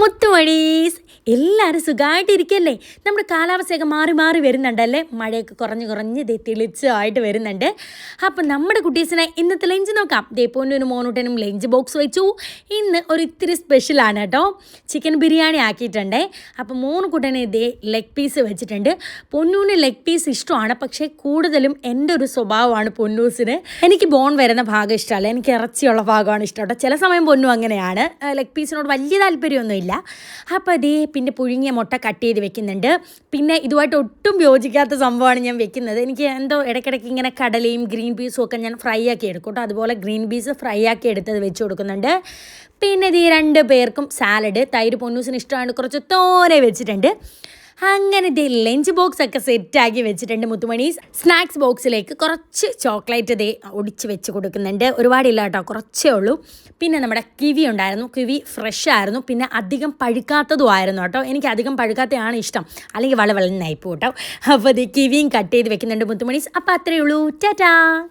മുത്തുമണീസ്. എല്ലാവരും സുഖമായിട്ടിരിക്കല്ലേ നമ്മുടെ കാലാവസ്ഥയൊക്കെ മാറി മാറി വരുന്നുണ്ടല്ലേ മഴയൊക്കെ കുറഞ്ഞ് കുറഞ്ഞ് ദേ തെളിച്ചമായിട്ട് വരുന്നുണ്ട്. അപ്പം നമ്മുടെ കുട്ടീസിനെ ഇന്നത്തെ ലഞ്ച് നോക്കാം. ദേ പൊന്നൂനും മോനൂട്ടനും ലഞ്ച് ബോക്സ് വെച്ചു. ഇന്ന് ഒരു ഇത്തിരി സ്പെഷ്യലാണ് കേട്ടോ. ചിക്കൻ ബിരിയാണി ആക്കിയിട്ടുണ്ടേ. അപ്പം മൂന്ന് കുട്ടനെ ഇതേ ലെഗ് പീസ് വെച്ചിട്ടുണ്ട്. പൊന്നൂന് ലെഗ് പീസ് ഇഷ്ടമാണ്. പക്ഷേ കൂടുതലും എന്റെ ഒരു സ്വഭാവമാണ് പൊന്നൂസിന്. എനിക്ക് ബോൺ വരുന്ന ഭാഗം ഇഷ്ടമല്ല. എനിക്ക് ഇറച്ചിയുള്ള ഭാഗമാണ് ഇഷ്ടം കേട്ടോ. ചില സമയം പൊന്നു അങ്ങനെയാണ്. ലെഗ് പീസിനോട് വലിയ താല്പര്യമൊന്നുമില്ല. അപ്പോൾ അതേ പിന്നെ പുഴുങ്ങിയ മുട്ട കട്ട് ചെയ്ത് വെക്കുന്നുണ്ട്. പിന്നെ ഇതുമായിട്ട് ഒട്ടും യോജിക്കാത്ത സംഭവമാണ് ഞാൻ വെക്കുന്നത്. എനിക്ക് എന്തോ ഇടയ്ക്കിടയ്ക്ക് ഇങ്ങനെ കടലയും ഗ്രീൻ പീസും ഒക്കെ ഞാൻ ഫ്രൈ ആക്കി എടുക്കും കേട്ടോ. അതുപോലെ ഗ്രീൻ പീസ് ഫ്രൈ ആക്കി എടുത്തത് വെച്ച് കൊടുക്കുന്നുണ്ട്. പിന്നെ ഇത് ഈ രണ്ട് പേർക്കും സാലഡ്. തൈര് പൊന്നൂസിന് ഇഷ്ടമാണ്. കുറച്ച് തോനെ വെച്ചിട്ടുണ്ട്. അങ്ങനെ ദേ ലഞ്ച് ബോക്സ് ഒക്കെ സെറ്റാക്കി വെച്ചിട്ടുണ്ട് മുത്തുമണീസ് സ്നാക്സ് ബോക്സിലേക്ക് കുറച്ച് ചോക്ലേറ്റ് ദേ ഒടിച്ച് വെച്ച് കൊടുക്കുന്നുണ്ട്. ഒരുപാടില്ല കേട്ടോ കുറച്ചേ ഉള്ളൂ. പിന്നെ നമ്മുടെ കിവി ഉണ്ടായിരുന്നു. കിവി ഫ്രഷ് ആയിരുന്നു. പിന്നെ അധികം പഴുക്കാത്തതും ആയിരുന്നു കേട്ടോ. എനിക്ക് അധികം പഴുക്കാത്തതാണ് ഇഷ്ടം. അല്ലെങ്കിൽ വളവളന്നായിപ്പോ വളന്നായി കേട്ടോ അപ്പോൾ ദേ കിവിയും കട്ട് ചെയ്ത് വെക്കുന്നുണ്ട് മുത്തുമണീസ് അപ്പോൾ അത്രയേ ഉള്ളൂ. ടാറ്റാ.